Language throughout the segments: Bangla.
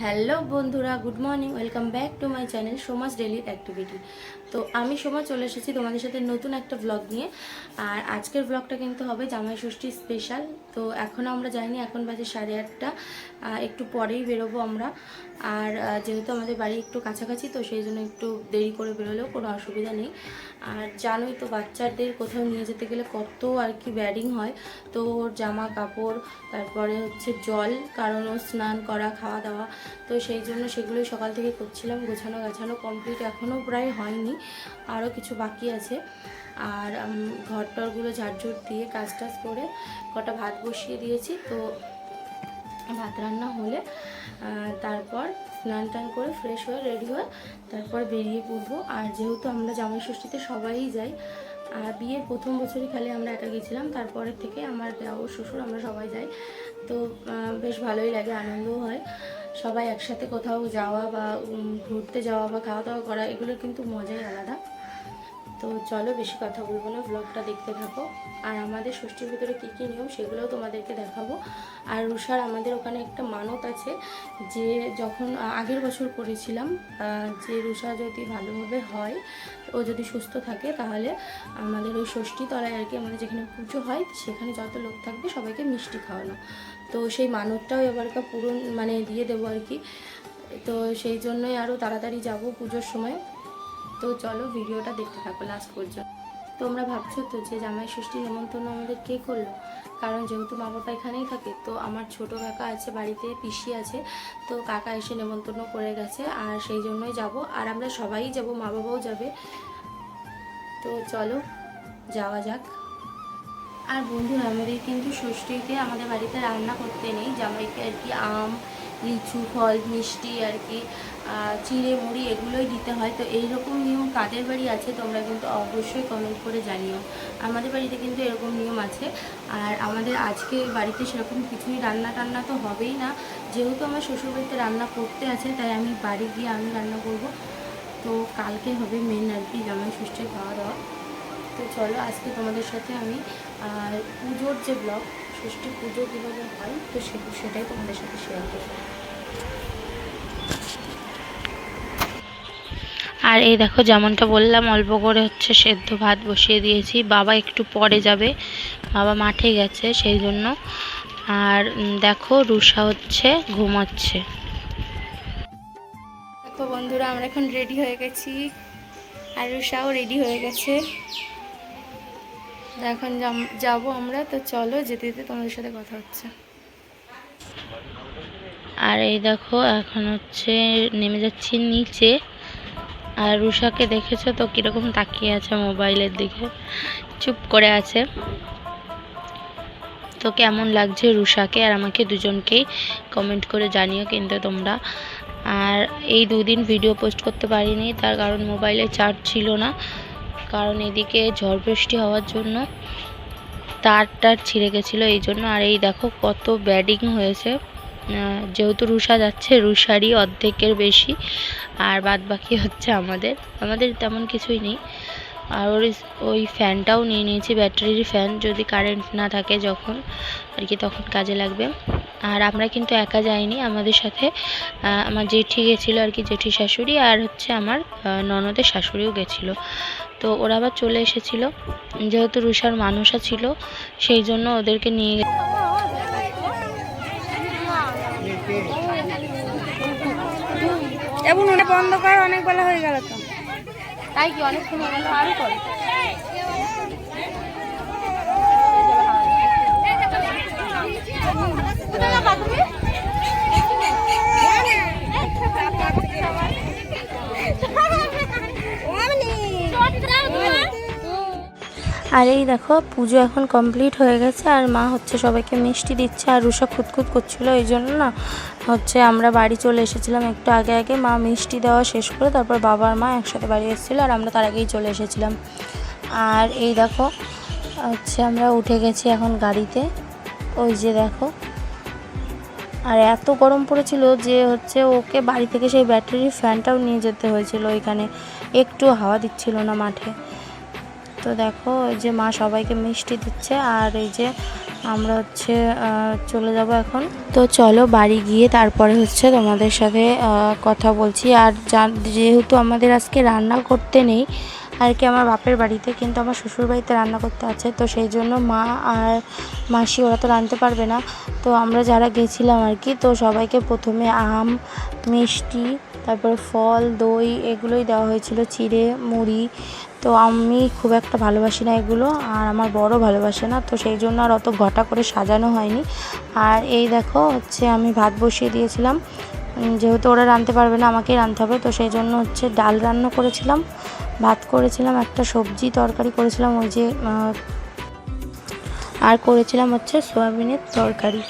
হ্যালো বন্ধুরা, good morning, welcome back to my channel Samaj daily activity. তো আমি সমাজ চলে এসেছি তোমাদের সাথে নতুন একটা ব্লগ নিয়ে। আর আজকের ব্লগটা কিন্তু হবে জামাই ষষ্ঠী স্পেশাল তো এখনও আমরা যাইনি, এখন বাজে সাড়ে আটটা। একটু পরেই বেরোবো আমরা। আর যেহেতু আমাদের বাড়ি একটু কাছাকাছি, তো সেই জন্য একটু দেরি করে বেরোলেও কোনো অসুবিধা নেই। আর জানোই তো বাচ্চাদের কোথাও নিয়ে যেতে গেলে কত আর কি ব্যাডিং হয়। তো জামা কাপড়, তারপরে হচ্ছে জল, কারণ স্নান করা, খাওয়া দাওয়া তো সেই জন্য সেগুলোই সকাল থেকে করছিলাম, গোছানো গাছানো কমপ্লিট এখনও প্রায় হয়নি, আরও কিছু বাকি আছে। আর ঘর টরগুলো ঝাড়ঝুট দিয়ে কাজ টাজ করে কটা ভাত বসিয়ে দিয়েছি, তো ভাত রান্না হলে তারপর স্নান টান করে ফ্রেশ হয়ে রেডি হয়ে তারপর বেরিয়ে পড়ব। আর যেহেতু আমরা জামাই ষষ্ঠীতে সবাই যাই, আর বিয়ের প্রথম বছরই খালি আমরা একা গেছিলাম, তারপরের থেকে আমার দেওর শ্বশুর আমরা সবাই যাই, তো বেশ ভালোই লাগে, আনন্দও হয়। সবাই একসাথে কোথাও যাওয়া বা ঘুরতে যাওয়া বা খাওয়া দাওয়া করা এগুলোর কিন্তু মজাই আলাদা। তো চলো বেশি কথা বলব না ব্লগটা দেখতে থাকো। আর আমাদের ষষ্ঠীর ভিতরে কী কী নিয়ম সেগুলোও তোমাদেরকে দেখাবো। আর রুষার আমাদের ওখানে একটা মানত আছে যে যখন আগের বছর করেছিলাম যে রুষা যদি ভালোভাবে হয়, ও যদি সুস্থ থাকে, তাহলে আমাদের ওই ষষ্ঠী তলায় আর কি আমাদের যেখানে পুজো হয়, সেখানে যত লোক থাকবে সবাইকে মিষ্টি খাওয়ানো। তো সেই মানতটাও এবারকার পূরণ মানে দিয়ে দেবো আর কি। তো সেই জন্যই আরও তাড়াতাড়ি যাব পুজোর সময়। তো চলো ভিডিওটা দেখতে থাকো লাস্ট পর্যন্ত। তোমরা ভাবছ তো যে জামাই ষষ্ঠী নেমন্তন্ন আমাদের কে করল? কারণ যেহেতু মা বাবা এখানেই থাকে, তো আমার ছোট কাকা আছে, বাড়িতে পিসি আছে, তো কাকা এসে নেমন্তন্ন করে গেছে, আর সেই জন্যই যাব। আর আমরা সবাই যাব, মা বাবাও যাবে। তো চলো, যাওয়া যাক। আর বন্ধুরা আমাদের কিন্তু ষষ্ঠীতে আমাদের বাড়িতে রান্না করতে নেই। জামাইকে আর কি আম, লিচু, ফল, মিষ্টি আর কি চিড়ে, মুড়ি এগুলোই দিতে হয়। তো এইরকম নিয়ম কাদের বাড়ি আছে তোমরা কিন্তু অবশ্যই কমেন্ট করে জানিও। আমাদের বাড়িতে কিন্তু এরকম নিয়ম আছে। আর আমাদের আজকে বাড়িতে সেরকম কিছুই রান্না টান্না তো হবেই না। যেহেতু আমার শ্বশুরবাড়িতে রান্না করতে আছে, তাই আমি বাড়ি গিয়ে আমি রান্না করব। তো কালকে হবে মেন আর কি জামাই ষষ্ঠীর খাওয়া দাওয়া তো চলো, আজকে তোমাদের সাথে আমি আর পুজোর যে ব্লগ ষষ্ঠী পুজো কীভাবে হয় তো সে- সেটাই তোমাদের সাথে শেয়ার করব। আর এই দেখো যেমনটা বললাম অল্প করে হচ্ছে সেদ্ধ ভাত বসিয়ে দিয়েছি। বাবা একটু পরে যাবে বাবা মাঠে গেছে সেই জন্য। আর দেখো রুষা হচ্ছে ঘুমাচ্ছে। দেখো বন্ধুরা আমরা এখন রেডি হয়ে গেছি। আর রুষাও রেডি হয়ে গেছে। এখন যাব আমরা, তো চলো যেতে যেতে তোমাদের সাথে কথা হচ্ছে। আর এই দেখো, এখন হচ্ছে নেমে যাচ্ছি নিচে। আর রুষাকে দেখেছ তো কীরকম তাকিয়ে আছে মোবাইলের দিকে? চুপ করে আছে। তো কেমন লাগছে রুষাকে আর আমাকে দুজনকেই কমেন্ট করে জানিও কিন্তু তোমরা। আর এই দুদিন ভিডিও পোস্ট করতে পারিনি, তার কারণ মোবাইলে চার্জ ছিল না। কারণ এদিকে ঝড় বৃষ্টি হওয়ার জন্য তার টার ছিঁড়ে গেছিল এই জন্য। আর এই দেখো কত ব্যাডিং হয়েছে। যেহেতু রুষা যাচ্ছে, রুষারই অর্ধেকের বেশি। আর বাদ বাকি হচ্ছে আমাদের। আমাদের তেমন কিছুই নেই। আর ওর ওই ফ্যানটাও নিয়ে নিয়েছি, ব্যাটারির ফ্যান, যদি কারেন্ট না থাকে যখন, আর কি তখন কাজে লাগবে। আর আমরা কিন্তু একা যাইনি, আমাদের সাথে আমার জেঠি গেছিল আর কি, জেঠি শাশুড়ি, আর হচ্ছে আমার ননদের শাশুড়িও গেছিল। তো ওরা আবার চলে এসেছিল। যেহেতু রুষার মানুষা ছিল, সেই জন্য ওদেরকে নিয়ে গে- এবং ওটা বন্ধ কর, অনেক বেলা হয়ে গেল তো। তাই কি অনেক সময় গেল আরও আর এই দেখো, পুজো এখন কমপ্লিট হয়ে গেছে আর মা হচ্ছে সবাইকে মিষ্টি দিচ্ছে আর রুষা খুঁতখুত করছিল, এই জন্য না হচ্ছে আমরা বাড়ি চলে এসেছিলাম একটু আগে আগে। মা মিষ্টি দেওয়া শেষ করে তারপর বাবার মা একসাথে বাড়ি এসেছিল আর আমরা তার আগেই চলে এসেছিলাম। আর এই দেখো, হচ্ছে আমরা উঠে গেছি এখন গাড়িতে, ওই যে দেখো। আর এত গরম পড়েছিল যে হচ্ছে ওকে বাড়ি থেকে সেই ব্যাটারির ফ্যানটাও নিয়ে যেতে হয়েছিল ওইখানে একটু হাওয়া দিচ্ছিল না মাঠে। তো দেখো ওই যে মা সবাইকে মিষ্টি দিচ্ছে, আর এই যে আমরা হচ্ছে চলে যাব এখন। তো চলো বাড়ি গিয়ে তারপরে হচ্ছে তোমাদের সাথে কথা বলছি। আর যেহেতু আমাদের আজকে রান্না করতে নেই, আর কি আমার বাপের বাড়িতে কিন্তু আমার শ্বশুর বাড়িতে রান্না করতে আছে, তো সেই জন্য মা আর মাসি ওরা তো রাঁধতে পারবে না। তো আমরা যারা গেছিলাম আর কি, তো সবাইকে প্রথমে আম, মিষ্টি, তারপরে ফল, দই, এগুলোই দেওয়া হয়েছিল, চিড়ে, মুড়ি তো আমি খুব একটা ভালোবাসি না এগুলো, আর আমার বড় ভালোবাসে না, তো সেই জন্য আর অত ঘটা করে সাজানো হয়নি। আর এই দেখো, হচ্ছে আমি ভাত বসিয়ে দিয়েছিলাম। যেহেতু ওরা রাঁধতে পারবে না, আমাকেই রাঁধতে হবে, তো সেই জন্য হচ্ছে ডাল রান্না করেছিলাম। ভাত করেছিলাম, একটা সবজি তরকারি করেছিলাম, ওই যে আর করেছিলাম হচ্ছে সোয়াবিনের তরকারি।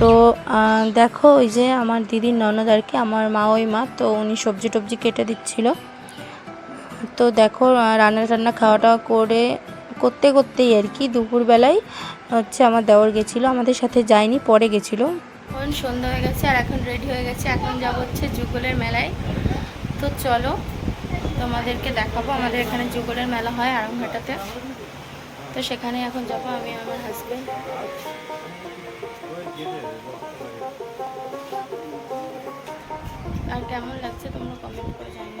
তো দেখো, ওই যে আমার দিদির ননদ আর কি, আমার মা ওই মা, তো উনি সবজি টবজি কেটে দিচ্ছিল। তো দেখো রান্না টান্না খাওয়া টাওয়া করে, করতে করতেই আর কি দুপুরবেলায় হচ্ছে আমার দেওয়ার গেছিল, আমাদের সাথে যায়নি, পরে গেছিল। এখন সন্ধ্যা হয়ে গেছে আর এখন রেডি হয়ে গেছে, এখন যাব হচ্ছে যুগলের মেলায়। তো চলো, তোমাদেরকে দেখাবো, আমাদের এখানে যুগলের মেলা হয় আরামঘাটাতে। তো সেখানে এখন যাব আমি আমার হাজবেন্ড আর কেমন লাগছে তোমরা কমেন্ট করে জানিও।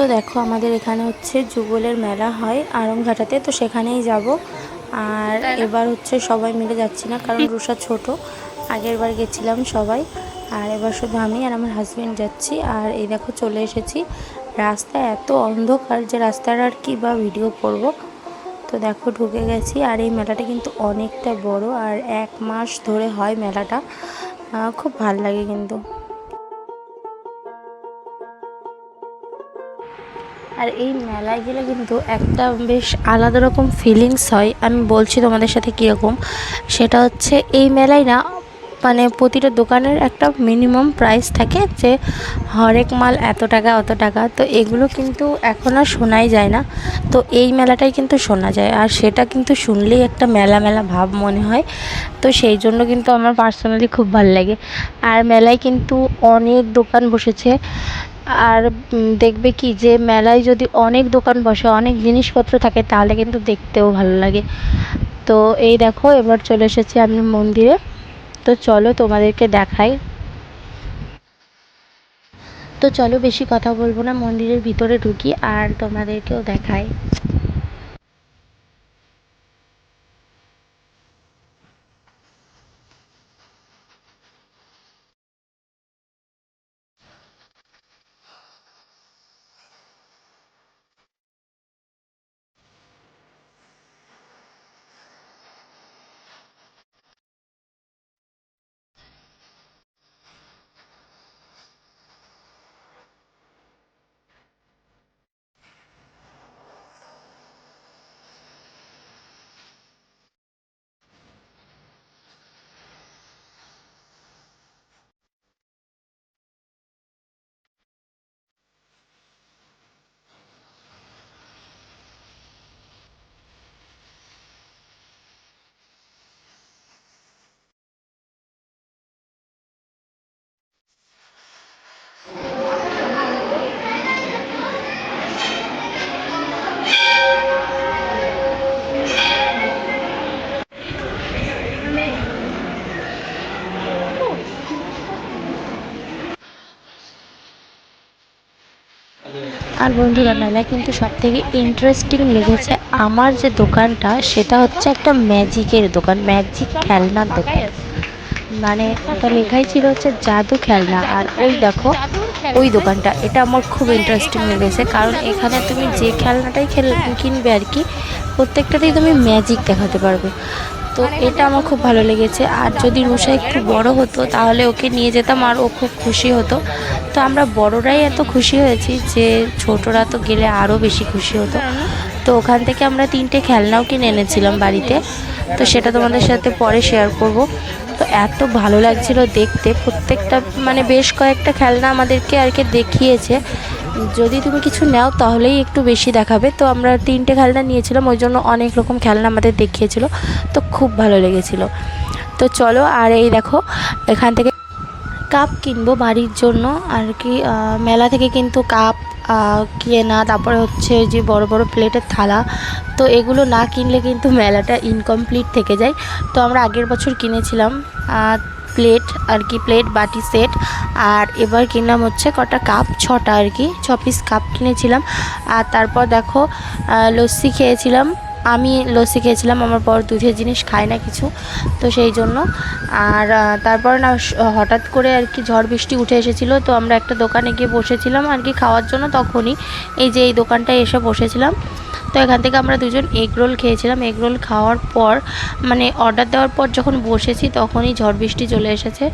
তো দেখো আমাদের এখানে হচ্ছে যুগলের মেলা হয় আরমঘাটাতে তো সেখানেই যাব। আর এবার হচ্ছে সবাই মিলে যাচ্ছি না, কারণ রুষা ছোট। আগের বার গেছিলাম সবাই, আর এবার শুধু আমি আর আমার হাজব্যান্ড যাচ্ছি। আর এই দেখো চলে এসেছি। রাস্তা এত অন্ধকার যে রাস্তার আর কি বা ভিডিও করব। তো দেখো ঢুকে গেছি, আর এই মেলাটা কিন্তু অনেকটা বড়, আর এক মাস ধরে হয় মেলাটা। খুব ভালো লাগে কিন্তু। আর এই মেলায় গেলে কিন্তু একটা বেশ আলাদা রকম ফিলিংস হয়। আমি বলছি তোমাদের সাথে কীরকম? সেটা হচ্ছে এই মেলায় না মানে প্রতিটা দোকানের একটা মিনিমাম প্রাইস থাকে যে হরেক মাল এত টাকা, অত টাকা। তো এগুলো কিন্তু এখন আর শোনাই যায় না। তো এই মেলাটাই কিন্তু শোনা যায়। আর সেটা কিন্তু শুনলেই একটা মেলা মেলা ভাব মনে হয়। তো সেই জন্য কিন্তু আমার পার্সোনালি খুব ভালো লাগে। আর মেলায় কিন্তু অনেক দোকান বসেছে। আর দেখবে কি যে মেলায় যদি অনেক দোকান বসে, অনেক জিনিসপত্র থাকে, তাহলে কিন্তু দেখতেও ভালো লাগে। তো এই দেখো, এবার চলে এসেছি আমি মন্দিরে। তো চলো তোমাদেরকে দেখাই। তো চলো বেশি কথা বলব না, মন্দিরের ভিতরে ঢুকি আর তোমাদেরকেও দেখাই। আর বন্ধুরা মেলায় কিন্তু সব থেকে ইন্টারেস্টিং লেগেছে আমার যে দোকানটা, সেটা হচ্ছে একটা ম্যাজিকের দোকান ম্যাজিক খেলনার দোকান। মানে একটা লেখাই ছিল হচ্ছে জাদু খেলনা। আর ওই দেখো, ওই দোকানটা, এটা আমার খুব ইন্টারেস্টিং লেগেছে। কারণ এখানে তুমি যে খেলনাটাই খেল, কিনবে আর কি, প্রত্যেকটাতেই তুমি ম্যাজিক দেখাতে পারবে। তো এটা আমার খুব ভালো লেগেছে। আর যদি রুষা একটু বড় হতো, তাহলে ওকে নিয়ে যেতাম আর ও খুব খুশি হতো। তো আমরা বড়রাই এত খুশি হয়েছি যে ছোটরা তো গেলে আরও বেশি খুশি হতো। তো ওখান থেকে আমরা তিনটে খেলনাও কিনে এনেছিলাম বাড়িতে। তো সেটা তোমাদের সাথে পরে শেয়ার করব। তো এত ভালো লাগছিল দেখতে। প্রত্যেকটা মানে বেশ কয়েকটা খেলনা আমাদেরকে আর কি দেখিয়েছে। যদি তুমি কিছু নাও, তাহলেই একটু বেশি দেখাবে। তো আমরা তিনটে খেলনা নিয়েছিলাম, ওই জন্য অনেক রকম খেলনা আমাদের দেখিয়েছিল। তো খুব ভালো লেগেছিল। তো চলো, আর এই দেখো, এখান থেকে কাপ কিনবো বাড়ির জন্য। আর কি মেলা থেকে কিন্তু কাপ কেনা তারপরে হচ্ছে যে বড় বড় প্লেটের থালা। তো এগুলো না কিনলে কিন্তু মেলাটা ইনকমপ্লিট থেকে যায়। তো আমরা আগের বছর কিনেছিলাম। প্লেট আর কি প্লেট বাটি সেট আর এবার কিনলাম হচ্ছে কটা কাপ ছটা আর কি, ছ পিস কাপ কিনেছিলাম। আর তারপর দেখো লস্যি খেয়েছিলাম। আমি লস্যি খেয়েছিলাম, আমার বর দুধের জিনিস খায় না কিছু, তো সেই জন্য। আর তারপর না হঠাৎ করে আর কি ঝড় বৃষ্টি উঠে এসেছিল, তো আমরা একটা দোকানে গিয়ে বসেছিলাম আর কি খাওয়ার জন্য তখনই। এই যে এই দোকানটায় এসে বসেছিলাম। তো এখান থেকে আমরা দুজন এগ রোল খেয়েছিলাম। এগ রোল খাওয়ার পর মানে অর্ডার দেওয়ার পর যখন বসেছি তখনই ঝড় বৃষ্টি চলে এসেছে।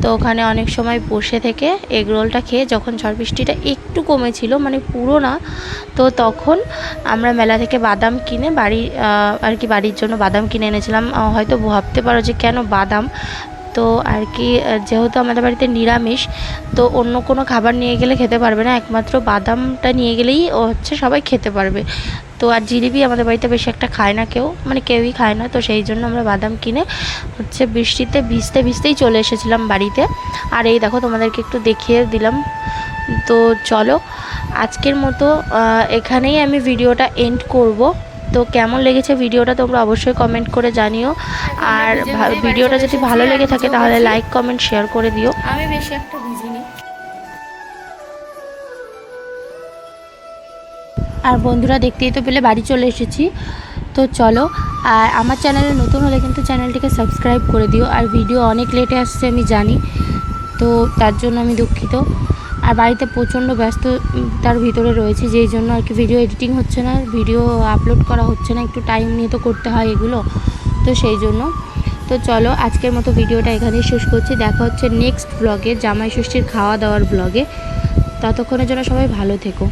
তো ওখানে অনেক সময় বসে থেকে এগ রোলটা খেয়ে যখন ঝড় বৃষ্টিটা একটু কমেছিল মানে পুরো না, তো তখন আমরা মেলা থেকে বাদাম কিনে বাড়ি আর কি বাড়ির জন্য বাদাম কিনে এনেছিলাম। হয়তো ভাবতে পারো যে কেন বাদাম? তো আর কি যেহেতু আমাদের বাড়িতে নিরামিষ, তো অন্য কোনো খাবার নিয়ে গেলে খেতে পারবে না। একমাত্র বাদামটা নিয়ে গেলেই হচ্ছে সবাই খেতে পারবে। তো আর জিলিপি আমাদের বাড়িতে বেশি একটা খায় না কেউ মানে কেউই খায় না তো সেই জন্য আমরা বাদাম কিনে হচ্ছে বৃষ্টিতে ভিজতে ভিজতেই চলে এসেছিলাম বাড়িতে। আর এই দেখো তোমাদেরকে একটু দেখিয়ে দিলাম। তো চলো আজকের মতো এখানেই আমি ভিডিওটা এন্ড করব। তো কেমন লেগেছে ভিডিওটা তোমরা অবশ্যই কমেন্ট করে জানিও। আর ভিডিওটা যদি ভালো লেগে থাকে তাহলে লাইক কমেন্ট শেয়ার করে দিও। আমি বেশি একটা ভিজিনি। আর বন্ধুরা দেখতেই তো পেলে, বাড়ি চলে এসেছি। তো চলো, আর আমার চ্যানেলে নতুন হলে কিন্তু চ্যানেলটিকে সাবস্ক্রাইব করে দিও। আর ভিডিও অনেক লেটে আসছে, আমি জানি। তো তার জন্য আমি দুঃখিত। আর বাড়িতে প্রচণ্ড ব্যস্ত তার ভিতরে রয়েছে, যেই জন্য আর কি ভিডিও এডিটিং হচ্ছে না, ভিডিও আপলোড করা হচ্ছে না, একটু টাইম নিয়ে তো করতে হয় এগুলো। তো সেই জন্য। তো চলো, আজকের মতো ভিডিওটা এখানেই শেষ করছি। দেখা হচ্ছে নেক্সট ব্লগে জামাই ষষ্ঠীর খাওয়া দাওয়ার ব্লগে। ততক্ষণের জন্য সবাই ভালো থেকো।